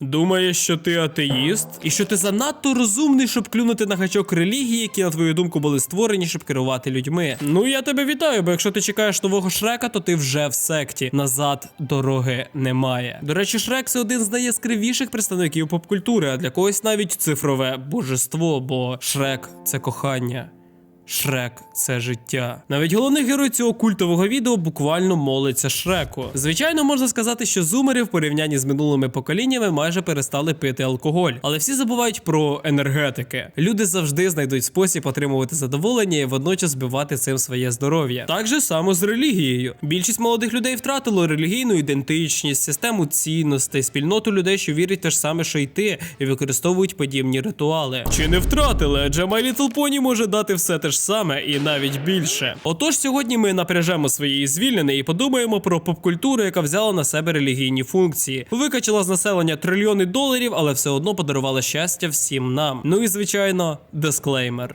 Думаєш, що ти атеїст? І що ти занадто розумний, щоб клюнути на гачок релігії, які, на твою думку, були створені, щоб керувати людьми. Ну я тебе вітаю, бо якщо ти чекаєш нового шрека, то ти вже в секті. Назад дороги немає. До речі, Шрек це один з найяскравіших представників попкультури, а для когось навіть цифрове божество, бо Шрек це кохання. Шрек це життя. Навіть головний герой цього культового відео буквально молиться Шреку. Звичайно, можна сказати, що зумери в порівнянні з минулими поколіннями майже перестали пити алкоголь, але всі забувають про енергетики. Люди завжди знайдуть спосіб отримувати задоволення і водночас збивати цим своє здоров'я. Так же само з релігією. Більшість молодих людей втратило релігійну ідентичність, систему цінностей, спільноту людей, що вірять те ж саме, що й ти, і використовують подібні ритуали. Чи не втратили? Адже My Little Pony може дати все те ж саме і навіть більше. Отож, сьогодні ми напряжемо свої звільнені і подумаємо про попкультуру, яка взяла на себе релігійні функції, викачала з населення трильйони доларів, але все одно подарувала щастя всім нам. Ну і звичайно, дисклеймер.